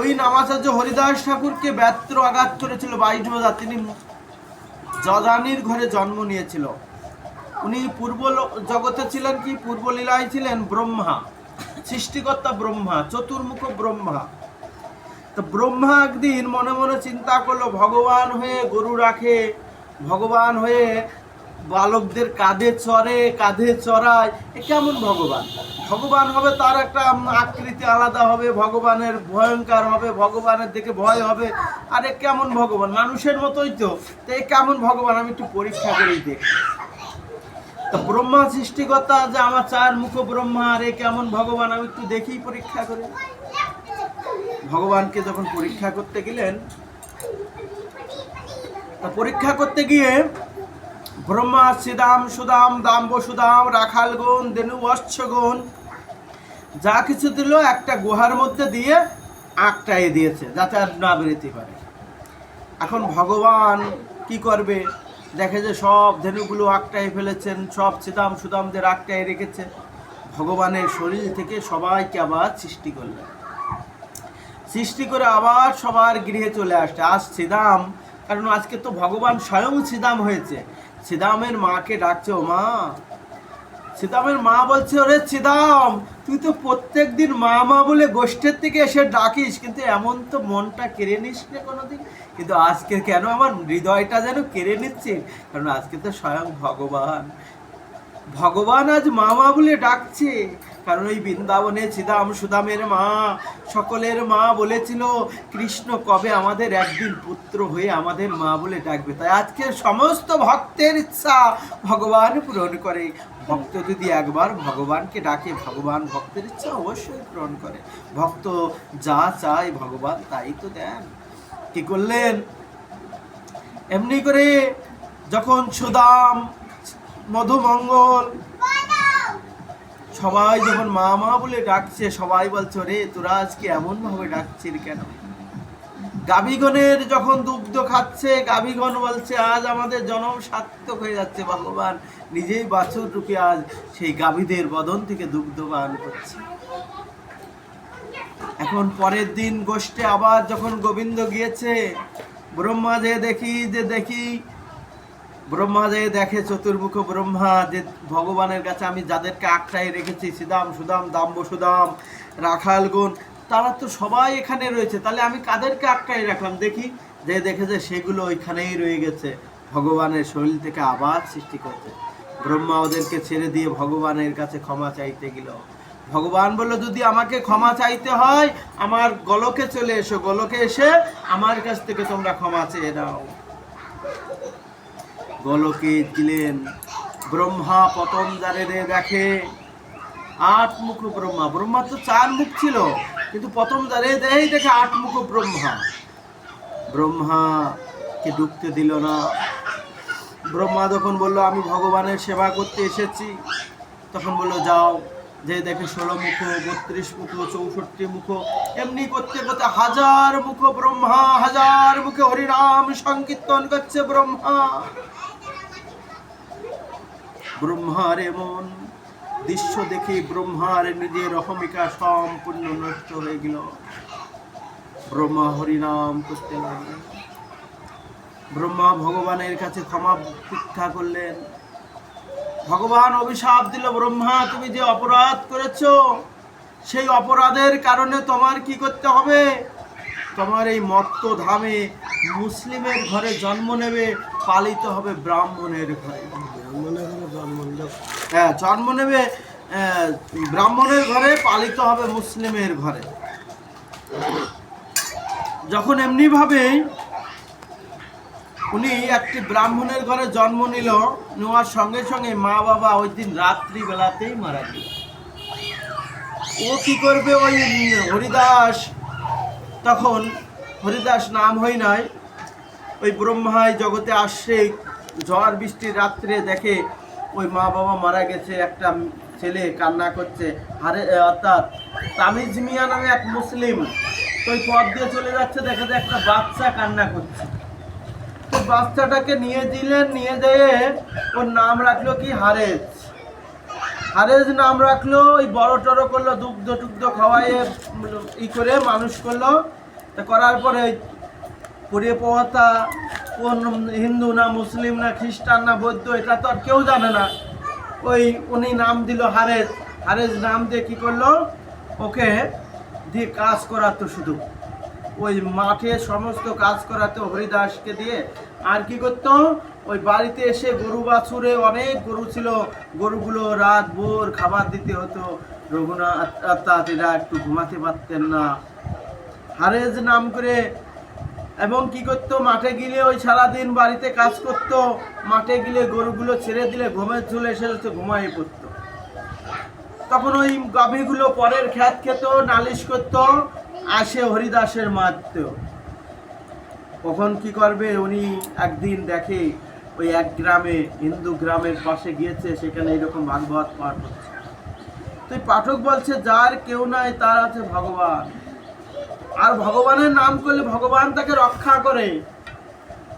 ওই নামাচার্য হরিদাস ঠাকুরকে ব্যত্র আঘাত করেছিল বাইশ বোঝা তিনি যদানির ঘরে জন্ম নিয়েছিল। উনি পূর্ব জগতে ছিলেন কি? পূর্ব লীলায় ছিলেন ব্রহ্মা, সৃষ্টিকর্তা ব্রহ্মা, চতুর্মুখ ব্রহ্মা। তো ব্রহ্মা একদিন মনে মনে চিন্তা করল, ভগবান হয়ে গরু রাখে, ভগবান হয়ে বালকদের কাঁধে চড়ে, কাঁধে চড়ায়। এ কেমন ভগবান? ভগবান হবে তার একটা আকৃতি আলাদা হবে, ভগবানের ভয়ঙ্কর হবে, ভগবানের দেখে ভয় হবে। আরে কেমন ভগবান? মানুষের মতোই তো। তো এ কেমন ভগবান? আমি একটু পরীক্ষা করেই দেখি। তো ব্রহ্মা সৃষ্টিকর্তা যে আমার চার মুখ ব্রহ্মা, আর এ কেমন ভগবান? আমি একটু দেখি পরীক্ষা করে। ভগবানকে যখন পরীক্ষা করতে গেলেন পরীক্ষা করতে গিয়ে ব্রহ্মা সিদাম সুদাম দাম্ব সুদাম, রাখাল গুণ, দেনু গুণ। যা কিছু দিল একটা গুহার মধ্যে দিয়ে আঁকটাই দিয়েছে, যাতে আর না বেরোতে পারে। এখন ভগবান কি করবে? দেখে যে সব ধেনুগুলো আঁকটাই ফেলেছেন, সব সিদাম সুদামদের আঁকটাই রেখেছে। ভগবানের শরীর থেকে সবাইকে আবার সৃষ্টি করলেন। সৃষ্টি করে আবার সবার গৃহে চলে আসছে। আজ সিদাম, কারণ আজকে তো ভগবান স্বয়ং সিদাম হয়েছে। সিদামের মাকে ডাকছে, ও মা। সিদামের মা বলছে, ওরে সিদাম তুই তো প্রত্যেক দিন মা মা বলে গোষ্ঠের থেকে এসে ডাকিস, কিন্তু এমন তো মনটা কেড়ে নিস না কোনোদিন। কিন্তু আজকে কেন আমার হৃদয়টা যেন কেড়ে নিচ্ছে? কারণ আজকে তো স্বয়ং ভগবান। ভগবান আজ মা মা বলে ডাকছে। কারণ ওই বৃন্দাবনে চিদাম সুদামের মা, সকলের মা বলেছিল, কৃষ্ণ কবে আমাদের একদিন পুত্র হয়ে আমাদের মা বলে ডাকবে? তাই আজকে সমস্ত ভক্তের ইচ্ছা ভগবান পূরণ করে। ভক্ত যদি একবার ভগবানকে ডাকে, ভগবান ভক্তের ইচ্ছা অবশ্যই পূরণ করে। ভক্ত যা চায় ভগবান তাই তো দেন। কি করলেন? এমনি করে যখন সুদাম, মধুমঙ্গল সবাই যখন মা মা বলে ডাকছে, সবাই বলছে রে তোরা আজকে এমন ভাবে ডাকছিস কেন? গাভীগণের যখন দুগ্ধ খাচ্ছে, গাভীগণ বলছে, আজ আমাদের জনম সার্থক হয়ে যাচ্ছে, ভগবান নিজেই বাছুর রূপে আজ সেই গাভীদের বদন থেকে দুগ্ধ পান করছে। এখন পরের দিন গোষ্ঠে আবার যখন গোবিন্দ গিয়েছে, ব্রহ্মা যে দেখি যে দেখি ব্রহ্মা যে দেখে চতুর্মুখ ব্রহ্মা, যে ভগবানের কাছে আমি যাদেরকে আঁকড়াই রেখেছি, সিদাম, সুদাম, দাম্ব, সুদাম, রাখাল গুণ, তারা তো সবাই এখানে রয়েছে। তাহলে আমি কাদেরকে আঁকড়াই রাখলাম? দেখি, যে দেখে যে সেগুলো ওইখানেই রয়ে গেছে। ভগবানের শরীর থেকে আবার সৃষ্টি করতে ব্রহ্মা ওদেরকে ছেড়ে দিয়ে ভগবানের কাছে ক্ষমা চাইতে গেল। ভগবান বলল, যদি আমাকে ক্ষমা চাইতে হয়, আমার গলকে চলে এসো, গলকে এসে আমার কাছ থেকে তোমরা ক্ষমা চেয়ে নাও। গলকে দিলেন। ব্রহ্মা পতন রে দেখে। আট মুখ ব্রহ্মা। ব্রহ্মা তো চার মুখ ছিল, কিন্তু প্রথম দ্বারে দেয় দেখে আট মুখ ব্রহ্মা। ব্রহ্মাকে ঢুকতে দিল না। ব্রহ্মা যখন বলল, আমি ভগবানের সেবা করতে এসেছি। তখন বলল, যাও, যে দেখে ষোলো মুখ, বত্রিশ মুখ, চৌষট্টি মুখ, এমনি করতে করতে হাজার মুখ ব্রহ্মা, হাজার মুখে হরিনাম সংকীর্তন করছে ব্রহ্মা। ব্রহ্মার এমন দৃশ্য দেখে ব্রহ্মার নিজের অহমিকা সম্পূর্ণ নষ্ট হয়ে গেল। ব্রহ্মা হরিনাম করতে লাগলেন। ব্রহ্মা ভগবানের কাছে ক্ষমা ভিক্ষা করলেন। ভগবান অভিশাপ দিল, ব্রহ্মা, তুমি যে অপরাধ করেছ, সেই অপরাধের কারণে তোমার কি করতে হবে? তোমার এই মত্ত ধামে মুসলিমের ঘরে জন্ম নেবে পালিত হবে ব্রাহ্মণের ঘরে। হ্যাঁ জন্ম নেবে ব্রাহ্মণের ঘরে, পালিত হবে মুসলিমের ঘরে। যখন এমনি ভাবে উনি একটি ব্রাহ্মণের ঘরে জন্ম নিল, নেওয়ার সঙ্গে সঙ্গে মা বাবা ওই দিন রাত্রি বেলাতেই মারা গেল। ও কি করবে? ওই হরিদাস, তখন হরিদাস নাম হয় নাই ওই ব্রহ্মায় জগতে আসছে ঝড় বৃষ্টির রাত্রে দেখে ওই মা বাবা মারা গেছে, একটা ছেলে কান্না করছে। হারে অর্থাৎ তামিজ মিয়া নামে এক মুসলিম, তো ওই পথ দিয়ে চলে যাচ্ছে, দেখে যে একটা বাচ্চা কান্না করছে। তো বাচ্চাটাকে নিয়ে দিলেন, নিয়ে যেয়ে ওর নাম রাখল কি? হারেজ। হারেজ নাম রাখল, ওই বড় টড়ো করল, দুগ্ধ টুগ্ধ খাওয়াইয়ে ই করে মানুষ করল। তা করার পরে পাওয়াটা কোন হিন্দু না মুসলিম না খ্রিস্টান না বৌদ্ধ, এটা তো আর কেউ জানে না। ওই উনি নাম দিল হারেজ। হারেজ নাম দিয়ে কি করল? ওকে দিয়ে কাজ করাতো শুধু। ওই মাঠে সমস্ত কাজ করাতো হরিদাসকে দিয়ে। আর কি করতো? ওই বাড়িতে এসে গরু বাছুরে, অনেক গরু ছিল। গরুগুলো রাত ভোর খাবার দিতে হতো। রঘুনাথ তাঁতিরা একটু ঘুমাতে পারতেন না। হারেজ নাম করে এবং কি করতো? মাঠে গিলে ওই সারাদিন বাড়িতে কাজ করতো। মাঠে গিলে গরুগুলো ছেড়ে দিলে ঘুমের ঝুলে এসে তো ঘুমাই পড়তো। তখন ওই গাভীগুলো পরের খ্যাত খেত, নালিশ করতো আসে হরিদাসের মারত। কখন কি করবে? উনি একদিন দেখে ওই এক গ্রামে, হিন্দু গ্রামের পাশে গিয়েছে, সেখানে এরকম ভাগবত পাঠ হচ্ছে। তো পাঠক বলছে, যার কেউ নাই, তার আছে ভগবান। আর ভগবানের নাম করলে ভগবান তাকে রক্ষা করে।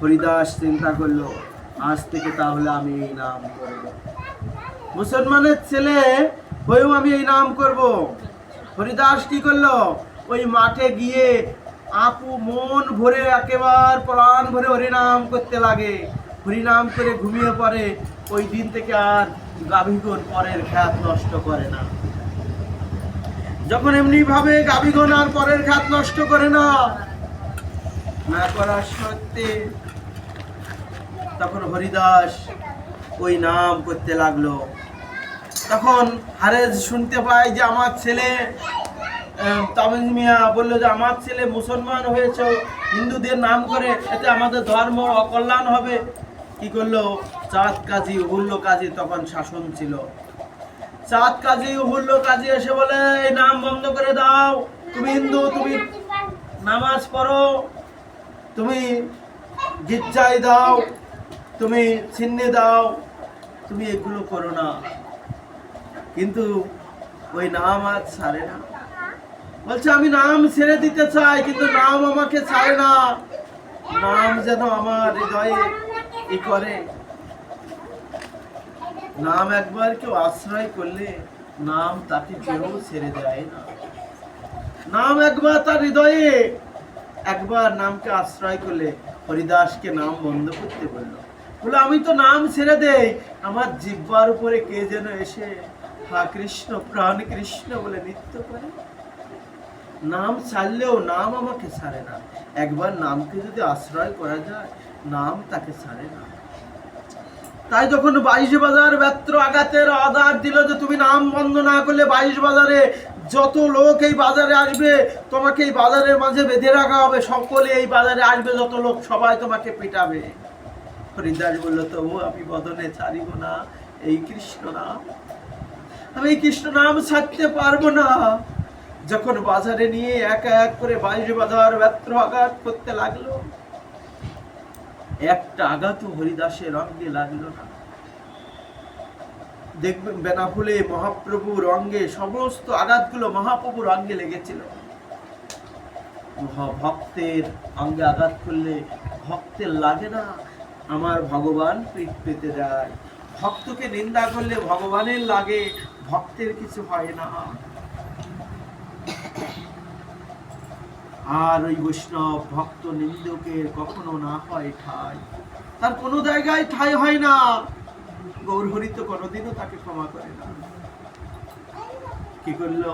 হরিদাস চিন্তা করল, আজ থেকে তাহলে আমি এই নাম করব। মুসলমানের ছেলে হয়েও আমি এই নাম করব। হরিদাস কি করল? ওই মাঠে গিয়ে আপু মন ভরে একেবারে প্রাণ ভরে হরিনাম করতে লাগে। হরিনাম করে ঘুমিয়ে পড়ে, ওই দিন থেকে আর গাভীগণ পরের খ্যাত নষ্ট করে না। যখন এমনি ভাবে গাভীগণ আর পরের খাত নষ্ট করে না না করার সত্ত্বে তখন হরিদাস ওই নাম করতে লাগল। তখন হারেজ শুনতে পায় যে আমার ছেলে তামিজ মিয়া বলল যে, আমার ছেলে মুসলমান হয়েছে, হিন্দুদের নাম করে, এতে আমাদের ধর্ম অকল্যাণ হবে। কি করল? চাঁদ কাজী উহুল্য কাজী তখন শাসন ছিল। চাঁদ কাজী উহুল্য কাজী এসে বলে, এই নাম বন্ধ করে দাও। তুমি হিন্দু, তুমি নামাজ পড়ো। তুমি গির্জায় দাও। তুমি ছিন্নে দাও। তুমি এগুলো করো না। কিন্তু ওই নাম আজ ছাড়ে না। বলছে, আমি নাম ছেড়ে দিতে চাই, কিন্তু নাম আমাকে ছাড়ে না। নাম যেন আমার হৃদয়ে ই করে। নাম একবার কেউ আশ্রয় করলে নাম তাকে কেউ ছেড়ে দেয় না। নাম একবার তার হৃদয়ে, একবার নামকে আশ্রয় করলে হরিদাসকে নাম বন্ধ করতে বলল। বলে আমি তো নাম ছেড়ে দেই, আমার জিব্বার উপরে কে যেন এসে, হা কৃষ্ণ, প্রাণ কৃষ্ণ বলে নৃত্য করে। নাম ছাড়লেও নাম আমাকে ছাড়ে না। একবার নামকে যদি আশ্রয় করা যায়, নাম তাকে ছাড়ে না। তাই যখন বাইশ বাজার ব্যত্র আঘাতের আধার দিল যে তুমি নাম বন্ধ না করলে বাইশ বাজারে যত লোক এই বাজারে আসবে, তোমাকে এই বাজারের মাঝে বেঁধে রাখা হবে। সকলে এই বাজারে আসবে, যত লোক সবাই তোমাকে পিটাবে। হরিদাস বলল, তবু আমি বদনে ছাড়িব না, এই কৃষ্ণ নাম। আমি এই কৃষ্ণ নাম ছাড়তে পারব না। যখন বাজারে নিয়ে এক এক করে বাইশ বাজার ব্যত্র আঘাত করতে লাগল একটা আঘাতও হরিদাসের অঙ্গে লাগল না। দেখবেন বেনাফুলে মহাপ্রভুর অঙ্গে সমস্ত আঘাতগুলো মহাপ্রভুর অঙ্গে লেগেছিল। ভক্তের অঙ্গে আঘাত করলে ভক্তের লাগে না। আমার ভগবান পিঠ পেতে দেয়। ভক্তকে নিন্দা করলে ভগবানের লাগে। ভক্তের কিছু হয় না। আর ওই বৈষ্ণব ভক্ত নিন্দুকের কখনো না হয় ঠাই। তার কোনো জায়গায় ঠাই হয় না। গৌরহরি তো কোনোদিনও তাকে ক্ষমা করে না। কি করল?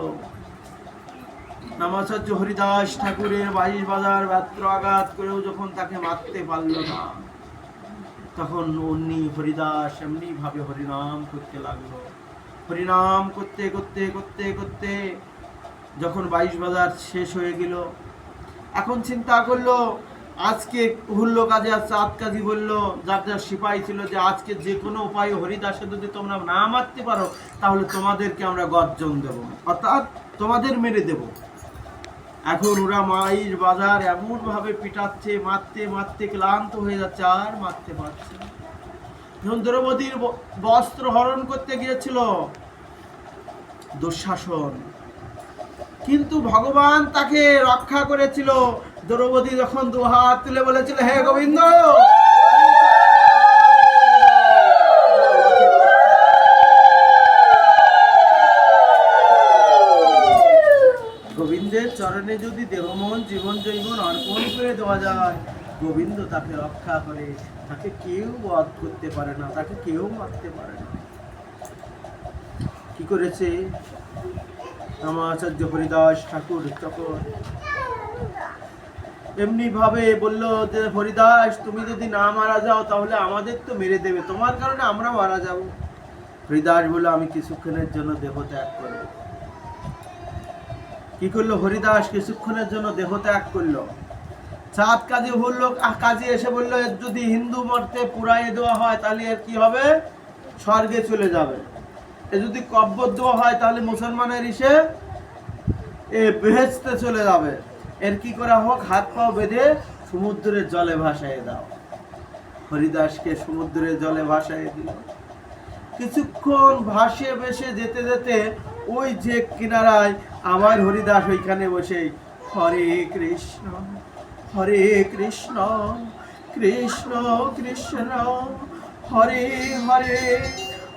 নামাচার্য হরিদাস ঠাকুরের বাইশ বাজার ব্যত্র আঘাত করেও যখন তাকে মারতে পারল না, তখন অন্যি হরিদাস এমনি ভাবে হরিনাম করতে লাগল। হরিনাম করতে করতে করতে করতে যখন বাইশ বাজার শেষ হয়ে গেল এখন চিন্তা করল, আজকে হুল্লো কাজে আর চাঁদ কাজী বলল, যার যার সিপাহী ছিল যে আজকে যে কোনো উপায়ে হরিদাসে যদি তোমরা না মারতে পারো, তাহলে তোমাদেরকে আমরা গর্জন দেব, অর্থাৎ তোমাদের মেরে দেব। এখন ওরা মাইর বাজার এমন ভাবে পিটাচ্ছে, মারতে মারতে ক্লান্ত হয়ে যাচ্ছে, আর মারতে পারছে। যখন দ্রৌপদীর বস্ত্র হরণ করতে গিয়েছিল। দুঃশাসন। কিন্তু ভগবান তাকে রক্ষা করেছিল। দ্রৌপদী যখন দু হাত তুলে বলেছিল, হে গোবিন্দ! গোবিন্দ গোবিন্দের চরণে যদি দেহমন, জীবন জৈবন অর্পণ করে দেওয়া যায়, গোবিন্দ তাকে রক্ষা করে। তাকে কেউ বধ করতে পারে না, তাকে কেউ মারতে পারে না। কি করেছে? রামাচার্য হরিদাস ঠাকুর তখন এমনি ভাবে বলল যে, হরিদাস, তুমি যদি না মারা যাও, তাহলে আমাদের তো মেরে দেবে। তোমার কারণে আমরা মারা যাব। হরিদাস বলল, আমি কিছুক্ষণের জন্য দেহ ত্যাগ করব। কি করল হরিদাস? কিছুক্ষণের জন্য দেহ ত্যাগ করল। চাঁদ কাজে বলল কাজে এসে বলল, যদি হিন্দু মর্তে পুরাইয়ে দেওয়া হয়, তাহলে এর কি হবে? স্বর্গে চলে যাবে। এ যদি কব্বর দেওয়া হয়, তাহলে মুসলমানের ইসে এ বেহেস্তে চলে যাবে। এর কি করা হোক? হাত পাও বেঁধে সমুদ্রের জলে ভাসায় দাও। হরিদাসকে সমুদ্রের জলে ভাসায় দিল। কিছুক্ষণ ভাসে বেসে যেতে যেতে ওই যে কিনারায় আমার হরিদাস ওইখানে বসে হরে কৃষ্ণ হরে কৃষ্ণ কৃষ্ণ কৃষ্ণ, হরে হরে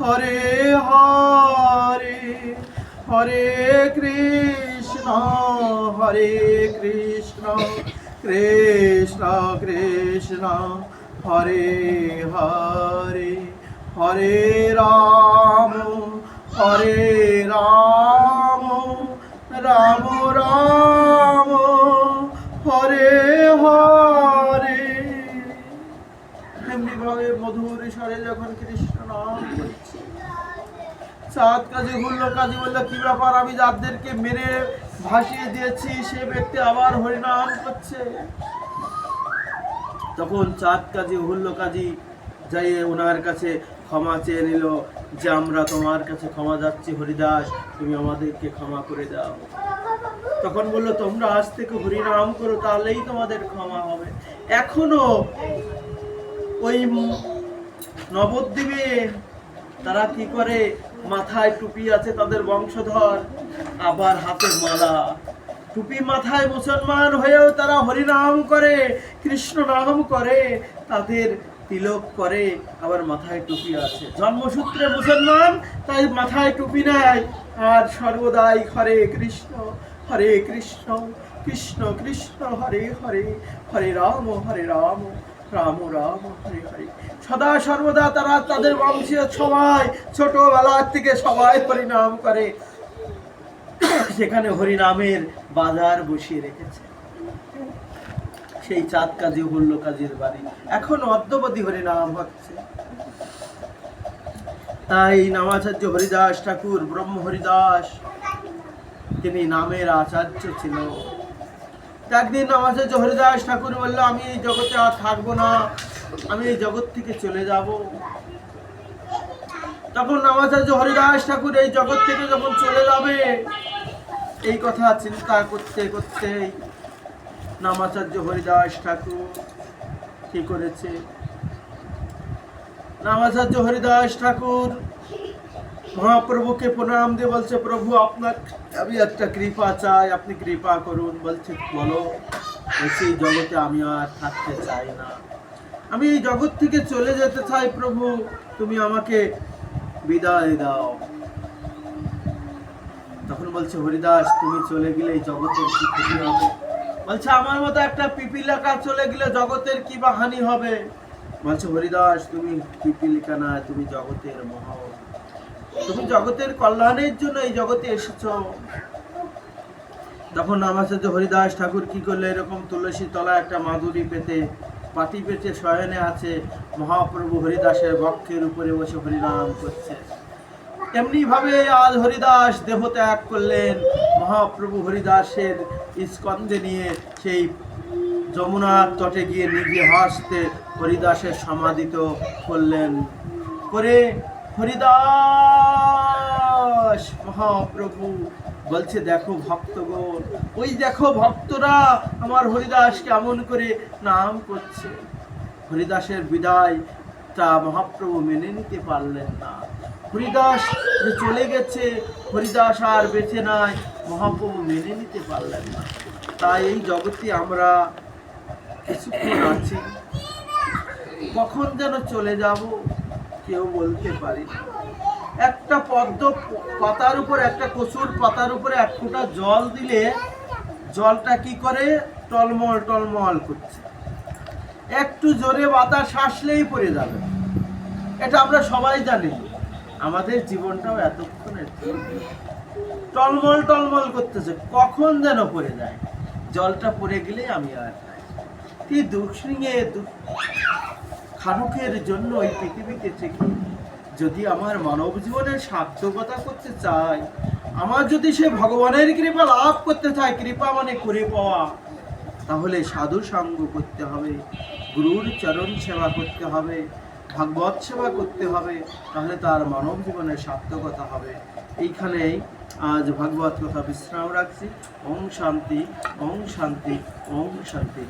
হরে হরে হরে কৃষ্ণ হরে কৃষ্ণ কৃষ্ণ কৃষ্ণ, হরে হরে হরে রাম হরে রাম রাম রাম, হরে হরে। এমনি ভাবে মধুর স্বরে যখন কৃষ্ণ নাম সাত হুল্লো বলল ব্যাপার? আমি যাদেরকে মেরে ভাসিয়ে দিয়েছি, সে ব্যক্তি আবার হরিনাম করছে। তখন চাঁদ কাজী হুল্লো কাজী যাই ওনার কাছে ক্ষমা চেয়ে নিল যে, আমরা তোমার কাছে ক্ষমা যাচ্ছি, হরিদাস, তুমি আমাদেরকে ক্ষমা করে দাও। তখন বলল, তোমরা আজ থেকে হরিনাম করো, তাহলেই তোমাদের ক্ষমা হবে। এখনও ওই নবদ্বীপে তারা কি করে? মাথায় টুপি আছে তাদের বংশধর, আবার হাতে মালা। টুপি মাথায় মুসলমান হয়েও তারা হরিনাম করে, কৃষ্ণ নাম করে, তাদের তিলক করে, আবার মাথায় টুপি আছে। জন্মসূত্রে মুসলমান, তাই মাথায় টুপি নেয়। আর সর্বদাই হরে কৃষ্ণ হরে কৃষ্ণ কৃষ্ণ কৃষ্ণ, হরে হরে হরে রাম হরে রাম রাম রাম, হরে হরে। সদা সর্বদা তারা তাদের বংশীয় সবাই ছোটবেলা থেকে সবাই হরিনাম করে। সেখানে হরিনামের বাজার বসিয়ে রেখেছে। সেই চাঁদ কাজী হল্ল কাজীর বাড়ি। এখন অদ্যবধি হরিনাম হচ্ছে। তাই নামাচার্য হরিদাস ঠাকুর, ব্রহ্ম হরিদাস, তিনি নামের আচার্য ছিল। একদিন নামাচার্য হরিদাস ঠাকুর বলল, আমি জগতে আর থাকব না। আমি এই জগৎ থেকে চলে যাব। তখন নামাচার্য হরিদাস ঠাকুর এই জগৎ থেকে যখন চলে যাবে, এই কথা চিন্তা করতে করতে নামাচার্য হরিদাস ঠাকুর কি করেছে? নামাচার্য হরিদাস ঠাকুর মহাপ্রভুকে প্রণাম দিয়ে বলছে, প্রভু, আপনার, আমি একটা কৃপা চাই, আপনি কৃপা করুন। বলছে, বলো এই জগতে আমি আর থাকতে চাই না। আমি এই জগৎ থেকে চলে যেতে চাই প্রভু, তুমি আমাকে বিদায় দাও। তখন বলছে, হরিদাস, তুমি চলে গেলে এই জগতের কি ক্ষতি হবে? বলছে, আমার মতো একটা পিপিলিকা চলে গেলে জগতের কি বা হানি হবে? বলছে, হরিদাস, তুমি পিপিলিকা না তুমি জগতের মহা। তুমি জগতের কল্যাণের জন্য এই জগতে এসেছ। তখন আমার সাথে হরিদাস ঠাকুর কি করলে? এরকম তুলসী তলা একটা মাধুরী পেতে পাটি পেতে শয়নে আছে, মহাপ্রভু হরিদাসের বক্ষের উপরে বসে হরিনাম করছে। এমনি ভাবে আজ হরিদাস দেহ ত্যাগ করলেন, মহাপ্রভু হরিদাসের স্কন্ধে নিয়ে সেই যমুনার তটে গিয়ে নিজে হাসতে হরিদাসের সমাধিত করলেন। করে হরিদাস, মহাপ্রভু বলছে, দেখো ভক্তগণ, ওই দেখো ভক্তরা আমার হরিদাস কেমন করে নাম করছে। হরিদাসের বিদায় তা মহাপ্রভু মেনে নিতে পারলেন না। হরিদাস যে চলে গেছে, হরিদাস আর বেঁচে নাই, মহাপ্রভু মেনে নিতে পারলেন না। তাই এই জগতে আমরা কিছুক্ষণ আছি। কখন যেন চলে যাব, কেউ বলতে পারি না। একটা পদ্ম পাতার উপর, একটা কচুর পাতার উপরে এক ফোঁটা জল দিলে জলটা কি করে? টলমল টলমল করছে। একটু জোরে বাতাস আসলেই পড়ে যাবে। এটা আমরা সবাই জানি। আমাদের জীবনটাও এতক্ষণের টলমল টলমল করতেছে। কখন যেন পড়ে যায়। জলটা পড়ে গেলে আমি আর। কি দুঃসিংহে দু- খানুকের জন্য ওই পৃথিবীতে থেকে যদি আমার মানব জীবনের সার্থকতা করতে চাই আমার যদি সে ভগবানের কৃপা লাভ করতে চায়, কৃপা মানে করে পাওয়া, তাহলে সাধু সঙ্গ করতে হবে, গুরুর চরণ সেবা করতে হবে, ভাগবত সেবা করতে হবে, তাহলে তার মানব জীবনের সার্থকতা হবে। এইখানেই আজ ভাগবত কথা বিশ্রাম রাখছি। ওম শান্তি ওম শান্তি ওম শান্তি।